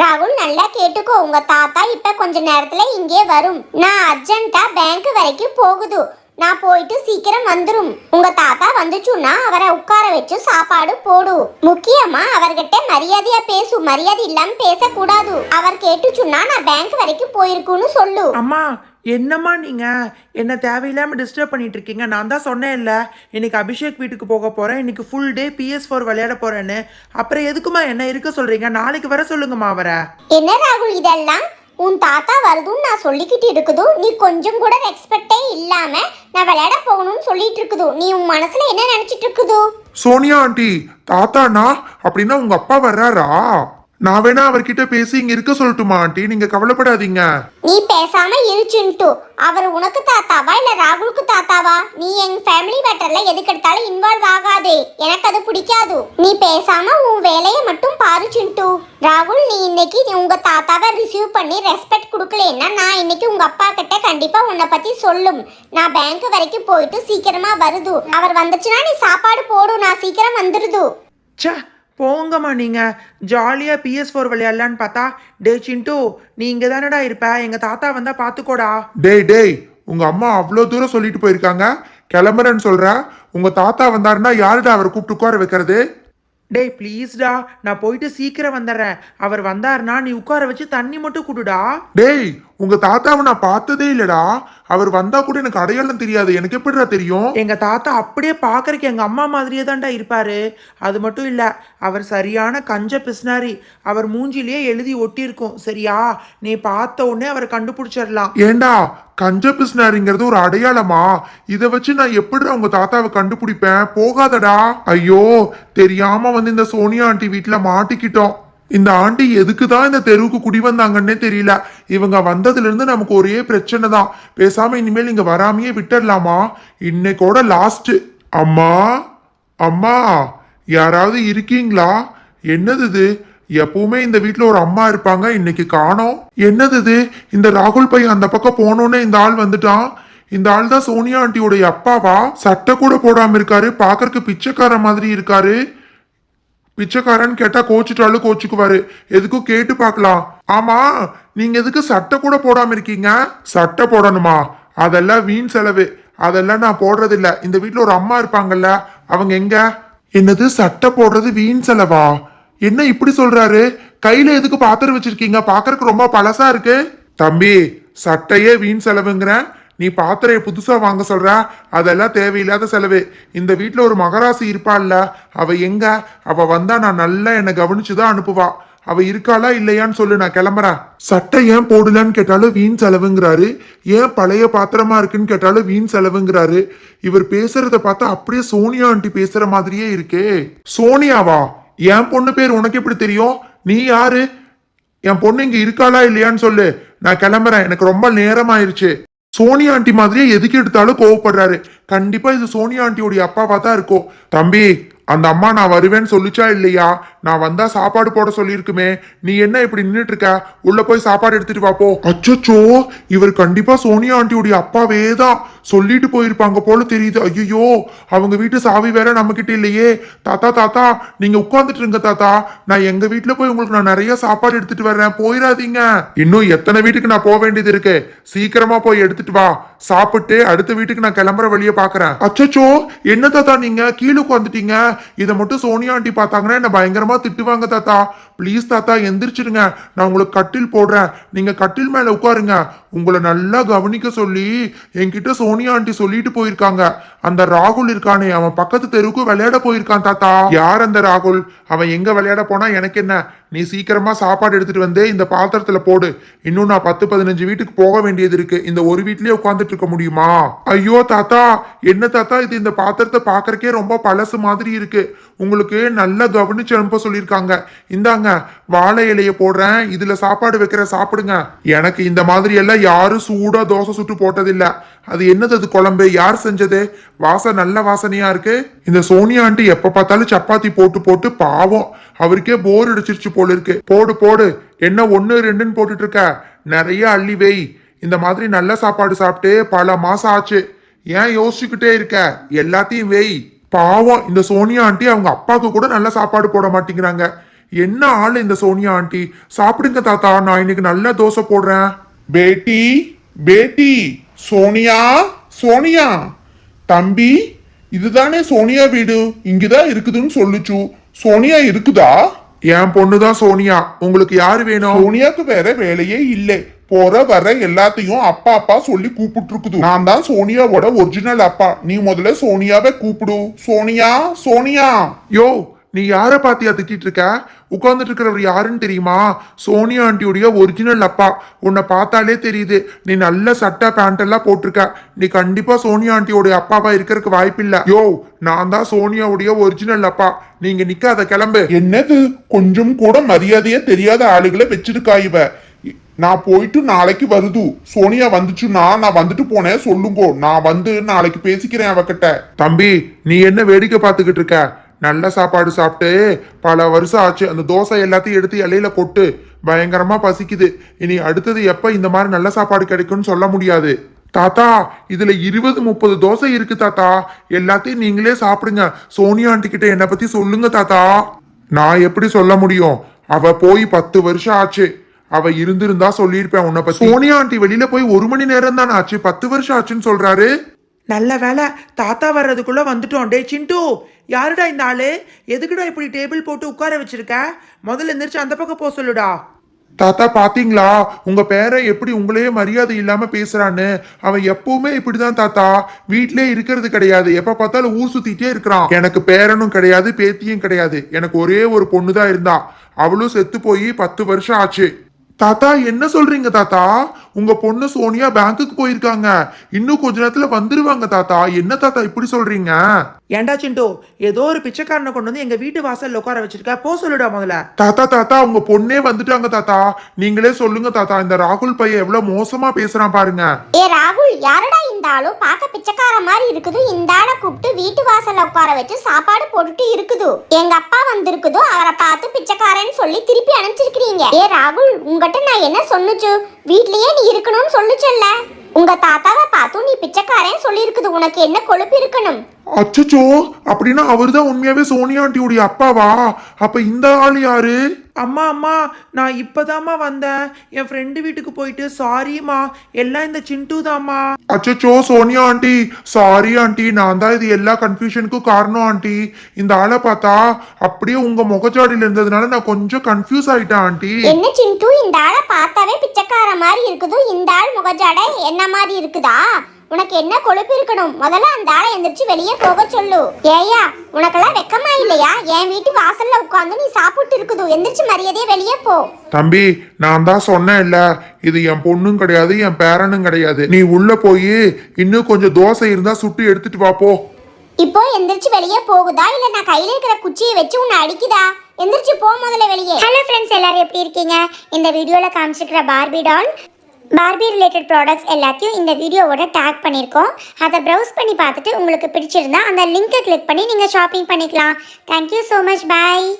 ராகுல் நல்லா கேட்டுக்கோ. உங்க தாத்தா இப்ப கொஞ்ச நேரத்துல இங்கே வரும். நான் அர்ஜென்ட்டா பேங்க் வரைக்கும் போகுது. நான் போயிட்டு சீக்கிரம் வந்துரும். உங்க தாத்தா வந்துச்சுன்னா அவரை உட்கார வச்சு சாப்பாடு போடு. முக்கியமா அவர்கிட்ட மரியாதையா பேசு. மரியாதை இல்லாம பேசக்கூடாது. அவர் கேட்டுச்சுன்னா நான் பேங்க் வரைக்கும் போயிருக்குன்னு சொல்லு. அம்மா என்னம்மா நீங்க? என்ன தேவையில்லாம டிஸ்டர்ப் பண்ணிட்டு இருக்கீங்க நான் தான் சொன்னேன்ல இன்னைக்கு அபிஷேக் வீட்டுக்கு போக போறேன். இன்னைக்கு ஃபுல் டே பிஎஸ் ஃபோர் விளையாட போறேன்னு. அப்புறம் எதுக்குமா என்ன இருக்க சொல்றீங்க? நாளைக்கு வர சொல்லுங்கம்மா அவரை. என்ன ராகுல் இதெல்லாம்? உன் தாத்தா வருதுன்னு நான் சொல்லிக்கிட்டு இருக்குது நீ கொஞ்சம் கூட ரெஸ்பெக்டே இல்லாம நான் விளையாட போகணும்னு சொல்லிட்டு இருக்குது நீ உன் மனசுல என்ன நினைச்சிட்டு இருக்குது? சோனியா ஆண்டி தாத்தானா அப்படின்னா உங்க அப்பா வர்றாரா? நான் வேணா அவர்கிட்ட பேசி இங்க இருக்க சொல்லட்டுமா ஆண்டி? நீங்க கவலைப்படாதீங்க. நீ பேசாம இருச்சுன்ட்டு அவர் உனக்கு தாத்தாவா இல்ல ராகுலுக்கு தாத்தாவா? நீ என் ஃபேமிலி மேட்டர்ல எதுக்கு எடுத்தாலும் இன்வால்வ் ஆகாதே. எனக்கு அது பிடிக்காது. நீ பேசாம உன் வேலையை மட்டும் பாரு சிண்டு. ராகுல் நீ இன்னைக்கு உங்க தாத்தாவை ரிசீவ் பண்ணி ரெஸ்பெக்ட் கொடுக்கலன்னா நான் இன்னைக்கு உங்க அப்பா கிட்ட கண்டிப்பா உன்னை பத்தி சொல்லும். நான் பேங்க் வரைக்கும் போயிட்டு சீக்கிரமா வருது. அவர் வந்துச்சுன்னா நீ சாப்பாடு போடு நான் சீக்கிரம் வந்துருது. ச்சே போங்கம்மா நீங்கள் ஜாலியாக பிஎஸ் ஃபோர் விளையாடலான்னு பார்த்தா டே சிண்டு நீ இங்கே தானடா இருப்ப? எங்கள் தாத்தா வந்தால் பார்த்துக்கோடா டேய் டேய் உங்கள் அம்மா அவ்வளோ தூரம் சொல்லிட்டு போயிருக்காங்க. கிளம்புறேன்னு சொல்கிறேன் உங்கள் தாத்தா வந்தாருன்னா யாருடா அவரை கூப்பிட்டு உட்கார வைக்கிறது? டேய் ப்ளீஸ்டா நான் போயிட்டு சீக்கிரம் வந்துடுறேன். அவர் வந்தாருன்னா நீ உட்கார வச்சு தண்ணி மட்டும் குடுடா. டேய் உங்க தாத்தாவை நான் பார்த்ததே இல்லடா. அவர் வந்தா கூட எனக்கு அடையாளம் தெரியாது. எனக்கு எப்படிடா தெரியும்? எங்க தாத்தா அப்படியே பார்க்கறக்கு எங்க அம்மா மாதிரியே தான்டா இருப்பாரு. அது மட்டும் இல்ல அவர் சரியான கஞ்ச பிஸ்னாரி அவர் மூஞ்சிலேயே எழுதி ஒட்டியிருக்கும். சரியா? நீ பார்த்த உடனே அவரை கண்டுபிடிச்சிடலாம். ஏண்டா கஞ்ச பிசினாரிங்கிறது ஒரு அடையாளமா? இதை வச்சு நான் எப்படிடா உங்க தாத்தாவை கண்டுபிடிப்பேன்? போகாதடா. ஐயோ தெரியாம வந்து இந்த சோனியா ஆண்டி வீட்டுல மாட்டிக்கிட்டோம். இந்த ஆண்டி எதுக்கு தான் இந்த தெருவுக்கு குடி வந்தாங்கன்னே தெரியல. இவங்க வந்ததுல இருந்து நமக்கு ஒரே பிரச்சனை தான். பேசாம இனிமேல் இங்க வராமையே விட்டுடலாமா? இன்னைக்கோட லாஸ்ட் அம்மா அம்மா யாராவது இருக்கீங்களா? என்னது இது? எப்பவுமே இந்த வீட்டுல ஒரு அம்மா இருப்பாங்க. இன்னைக்கு காணோம். என்னது இது? இந்த ராகுல் பையன் அந்த பக்கம் போனோன்னே இந்த ஆள் வந்துட்டான். இந்த ஆள் தான் சோனியா ஆண்டியோடைய அப்பாவா? சட்டை கூட போடாம இருக்காரு. பாக்கறதுக்கு பிச்சைக்கார மாதிரி இருக்காரு. பிச்சைக்காரன் கேட்டா கோச்சிட்டாலும் கோச்சுக்குவாரு. எதுக்கும் கேட்டு பார்க்கலாம் ஆமா நீங்க எதுக்கு சட்டை கூட போடாம இருக்கீங்க? சட்டை போடணுமா? அதெல்லாம் வீண் செலவு. அதெல்லாம் நான் போடுறது இல்ல இந்த வீட்டுல ஒரு அம்மா இருப்பாங்கல்ல. அவங்க எங்க? என்னது? சட்டை போடுறது வீண் செலவா? என்ன இப்படி சொல்றாரு? கையில எதுக்கு பாத்திரம் வச்சிருக்கீங்க? பாக்குறதுக்கு ரொம்ப பழசா இருக்கு. தம்பி சட்டையே வீண் செலவுங்கிறேன் நீ பாத்திரைய புதுசா வாங்க சொல்ற. அதெல்லாம் தேவையில்லாத செலவு. இந்த வீட்டுல ஒரு மகராசி இருப்பாள்ல. அவ எங்க? அவ வந்தா நான் நல்லா என்னை கவனிச்சுதான் அனுப்புவா. அவ இருக்காளா இல்லையான்னு சொல்லு நான் கிளம்புறேன். சட்டை ஏன் போடலான்னு கேட்டாலும் வீண் செலவுங்கிறாரு. ஏன் பழைய பாத்திரமா இருக்குன்னு கேட்டாலும் வீண் செலவுங்கிறாரு. இவர் பேசுறத பார்த்தா அப்படியே சோனியா ஆண்டி பேசுற மாதிரியே இருக்கே. சோனியாவா? என் பொண்ணு பேர் உனக்கு எப்படி தெரியும்? நீ யாரு? என் பொண்ணு இங்க இருக்காளா இல்லையான்னு சொல்லு. நான் கிளம்புறேன். எனக்கு ரொம்ப நேரம் ஆயிருச்சு சோனியா ஆண்டி மாதிரியே எதுக்கு எடுத்தாலும் கோவப்படுறாரு. கண்டிப்பா இது சோனியா ஆண்டியோடைய அப்பாவா தான் இருக்கும். தம்பி அந்த அம்மா நான் வருவேன்னு சொல்லிச்சா இல்லையா? நான் வந்தா சாப்பாடு போட சொல்லியிருக்குமே. நீ என்ன இப்படி நின்றுட்டு இருக்க உள்ள போய் சாப்பாடு எடுத்துட்டு வா போ. அச்சச்சோ இவர் கண்டிப்பா சோனியா ஆண்டியுடைய அப்பாவே தான் சொல்லிட்டு போயிருப்பாங்க போல தெரியுது. ஐயோ அவங்க வீட்டு சாவி வேற நம்ம கிட்ட இல்லையே. தாத்தா தாத்தா நீங்க உட்காந்துட்டு இருங்க தாத்தா. நான் எங்க வீட்டுல போய் உங்களுக்கு நான் நிறைய சாப்பாடு எடுத்துட்டு வர்றேன். போயிடாதீங்க. இன்னும் எத்தனை வீட்டுக்கு நான் போக வேண்டியது இருக்கு? சீக்கிரமா போய் எடுத்துட்டு வா. சாப்பிட்டு அடுத்த வீட்டுக்கு நான் கிளம்புற வழியை பாக்குறேன். அச்சச்சோ என்ன தாத்தா நீங்க? கீழே உட்காந்துட்டீங்க இதை மட்டும் சோனியா ஆண்டி பார்த்தாங்கன்னா என்ன பயங்கரமா திட்டுவாங்க தாத்தா. ப்ளீஸ் தாத்தா எந்திரிச்சிருங்க. நான் உங்களுக்கு கட்டில் போடுறேன். நீங்க கட்டில் மேல உட்காருங்க. உங்களை நல்லா கவனிக்க சொல்லி என்கிட்ட சோனியா ஆண்டி சொல்லிட்டு போயிருக்காங்க. அந்த ராகுல் இருக்கானே அவன் பக்கத்து தெருவுக்கு விளையாட போயிருக்கான் தாத்தா. யார் அந்த ராகுல்? அவன் எங்க விளையாட போனா எனக்கு என்ன? நீ சீக்கிரமா சாப்பாடு எடுத்துட்டு வந்து இந்த பாத்திரத்துல போடு. இன்னும் நான் பத்து பதினஞ்சு வீட்டுக்கு போக வேண்டியது இருக்கு. இந்த ஒரு வீட்லயே உட்காந்துட்டு இருக்க முடியுமா? ஐயோ தாத்தா! என்ன தாத்தா? இது இந்த பாத்திரத்தை பாக்குறக்கே ரொம்ப பழசு மாதிரி இருக்கு. உங்களுக்கு நல்லா கவனிச்சு அனுப்ப சொல்லியிருக்காங்க. இந்தாங்க வாழை இலைய போடுறேன். இதுல சாப்பாடு வைக்கிற சாப்பிடுங்க. எனக்கு இந்த மாதிரி எல்லாம் யாரும் சூடா தோசை சுட்டு போட்டதில்ல. அது என்னது அது குழம்பு? யார் செஞ்சது? வாசம் நல்ல வாசனையா இருக்கு. இந்த சோனியா ஆண்டி எப்ப பார்த்தாலும் சப்பாத்தி போட்டு போட்டு பாவம். அவருக்கே போர் அடிச்சிருச்சு போல இருக்கு. போடு போடு. என்ன ஒன்று ரெண்டுன்னு போட்டுட்டு இருக்க. நிறைய அள்ளி வை. இந்த மாதிரி நல்ல சாப்பாடு சாப்பிட்டு பல மாசம் ஆச்சு. ஏன் யோசிச்சுக்கிட்டே இருக்க? எல்லாத்தையும் வெய் பாவம் இந்த சோனியா ஆண்டி அவங்க அப்பாவுக்கு கூட நல்ல சாப்பாடு போட மாட்டேங்கிறாங்க. என்ன ஆள் இந்த சோனியா ஆண்டி? சாப்பிடுங்க தாத்தா நான் இன்னைக்கு நல்ல தோசை போடுறேன். பேட்டி பேட்டி. சோனியா சோனியா. தம்பி இதுதானே சோனியா வீடு? இங்கதான் இருக்குதுன்னு சொல்லுச்சு. சோனியா இருக்குதா? என் பொண்ணுதான் சோனியா. உங்களுக்கு யாரு வேணும்? சோனியாக்கு வேற வேலையே இல்லை. போற வர எல்லாத்தையும் அப்பா அப்பா சொல்லி கூப்பிட்டு இருக்குது நான் தான் சோனியாவோட ஒரிஜினல் அப்பா. நீ முதல்ல சோனியாவை கூப்பிடு. சோனியா சோனியா. யோ நீ யாரை பார்த்தியா திட்டிட்டு இருக்க? உட்கார்ந்துட்டு இருக்கிறவர் யாருன்னு தெரியுமா? சோனியா ஆண்டியுடைய ஒரிஜினல் அப்பா. உன்னை பார்த்தாலே தெரியுது. நீ நல்ல சட்டை பேண்ட் எல்லாம் போட்டிருக்க. நீ கண்டிப்பா சோனியா ஆண்டியோடைய அப்பாவா இருக்கிறதுக்கு வாய்ப்பில்லை. யோ நான் தான் சோனியாவுடைய ஒரிஜினல் அப்பா. நீங்க நிக்காத கிளம்பு. என்னது? கொஞ்சம் கூட மரியாதையே தெரியாத ஆளுகளை வச்சிருக்கா இவ. நான் போயிட்டு நாளைக்கு வருது. சோனியா வந்துச்சுன்னா நான் வந்துட்டு போனேன். சொல்லுங்கோ. நான் வந்து நாளைக்கு பேசிக்கிறேன் அவகிட்ட. தம்பி நீ என்ன வேடிக்கை பார்த்துக்கிட்டு இருக்க? நல்ல சாப்பாடு சாப்பிட்டு பல வருஷம் ஆச்சு. அந்த தோசை எல்லாத்தையும் எடுத்து இலையில கொட்டு பயங்கரமா பசிக்குது. இனி அடுத்தது எப்ப இந்த மாதிரி நல்ல சாப்பாடு கிடைக்கும்னு சொல்ல முடியாது. தாத்தா இதுல இருபது முப்பது தோசை இருக்கு தாத்தா. எல்லாத்தையும் நீங்களே சாப்பிடுங்க. சோனியா ஆண்டி கிட்ட என்ன பத்தி சொல்லுங்க தாத்தா. நான் எப்படி சொல்ல முடியும்? அவ போய் பத்து வருஷம் ஆச்சு. அவ இருந்திருந்தா சொல்லியிருப்பேன் உன்னை பத்தி. சோனியா ஆண்டி வெளியில போய் ஒரு மணி நேரம் தானே ஆச்சு? பத்து வருஷம் ஆச்சுன்னு சொல்றாரு. நல்ல வேலை தாத்தா வர்றதுக்குள்ளே வந்துட்டோம். டே சிண்டு யாருடா இந்த ஆளு? எதுக்குடா இப்படி டேபிள் போட்டு உட்கார வச்சிருக்க? முதல்ல எந்திரிச்சு அந்த பக்கம் போக சொல்லுடா. தாத்தா பாத்தீங்களா? உங்க பேரை எப்படி உங்களையே மரியாதை இல்லாம பேசுறான்னு? அவன் எப்பவுமே இப்படிதான் தாத்தா. வீட்லயே இருக்கிறது கிடையாது. எப்ப பார்த்தாலும் ஊர் சுத்திட்டே இருக்கிறான். எனக்கு பேரனும் கிடையாது பேத்தியும் கிடையாது. எனக்கு ஒரே ஒரு பொண்ணு தான் இருந்தா. அவளும் செத்து போய் பத்து வருஷம் ஆச்சு. தாத்தா என்ன சொல்றீங்க தாத்தா? உங்க பொண்ணு சோனியா பேங்க்குக்கு போயிருக்காங்க. இன்னும் கொஞ்ச நேரத்துல வந்துருவாங்க தாத்தா. என்ன தாத்தா இப்படி சொல்றீங்க? ஏன்டா சிண்டு? ஏதோ ஒரு பிச்சைக்காரனை கொண்டு வந்து எங்க வீட்டு வாசல்ல உட்கார வச்சிருக்க? போ சொல்லுடா முதல்ல. தாத்தா தாத்தா உங்க பொண்ணே வந்துட்டாங்க தாத்தா. நீங்களே சொல்லுங்க தாத்தா இந்த ராகுல் பையன் எவ்வளவு மோசமா பேசுறான் பாருங்க. ஏ ராகுல் யாரடா இந்த ஆளும் பார்க்க பிச்சைக்கார மாதிரி இருக்குது. இந்த ஆளை கூப்பிட்டு வீட்டு உட்கார வச்சு சாப்பாடு போட்டுட்டு இருக்குது? எங்க அப்பா வந்திருக்குதோ அவரை பார்த்து பிச்சைக்காரன்னு சொல்லி திருப்பி அனுப்பிச்சிருக்கிறீங்க. ஏ ராகுல் உங்ககிட்ட நான் என்ன சொன்னுச்சு? வீட்லயே நீ இருக்கணும்னு சொல்லுச்சல்ல. உங்க தாத்தாவை பார்த்தும் நீ பிச்சைக்காரன் சொல்லியிருக்குது. உனக்கு என்ன கொழுப்பு இருக்கணும்? அச்சச்சோ அப்படின்னா அவர்தான் உண்மையாவே சோனியா ஆண்டியுடைய அப்பாவா? அப்ப இந்த ஆள் யாரு? அம்மா அம்மா நான் இப்பதாம்மா வந்தேன். என் ஃப்ரெண்டு வீட்டுக்கு போயிட்டு சாரிம்மா எல்லாம் இந்த சிண்டு தாம்மா அச்சச்சோ சோனியா ஆண்டி. சாரி ஆண்டி நான் தான் இது எல்லா கன்ஃபியூஷனுக்கும் காரணம் ஆண்டி. இந்த ஆளை பார்த்தா அப்படியே உங்க முகச்சாடியில இருந்ததுனால நான் கொஞ்சம் கன்ஃபியூஸ் ஆயிட்டேன் ஆண்டி. என்ன சிண்டு? இந்த ஆளை பார்த்தாவே பிச்சைக்கார மாதிரி இருக்குது? இந்த ஆள் முகஜாடை என்ன மாதிரி இருக்குதா? உனக்கு என்ன கொழுப்பு இருக்கணும்? முதல்ல அந்த ஆளை எந்திரிச்சு வெளியே போக சொல்லு. ஏயா உனக்கெல்லாம் வெக்கமா இல்லையா? என் வீட்டு உட்காந்து நீ சாப்பிட்டு இருக்குது. எந்திரிச்சு மரியாதையே வெளியே போ. தம்பி நான் தான் சொன்னேன் இல்ல இது என் பொண்ணும் கிடையாது என் பேரனும் கிடையாது. நீ உள்ள போய் இன்னும் கொஞ்சம் தோசை இருந்தா சுட்டு எடுத்துட்டு வா போ. இப்போ எந்திரிச்சு வெளியே போகுதா? இல்ல நான் கையில இருக்கிற குச்சியை வச்சு உன்னை அடிக்குதா? எந்திரிச்சு போ முதல்ல வெளியே. ஹலோ ஃப்ரெண்ட்ஸ் எல்லாரும் எப்படி இருக்கீங்க? இந்த வீடியோல காமிச்சிருக்கிற Barbie doll Barbie related products எல்லாத்தையும் இந்த வீடியோவோட டேக் பண்ணியிருக்கோம் அதை ப்ரௌஸ் பண்ணி பார்த்துட்டு உங்களுக்கு பிடிச்சிருந்தா அந்த லிங்கை கிளிக் பண்ணி நீங்கள் ஷாப்பிங் பண்ணிக்கலாம். Thank you so much bye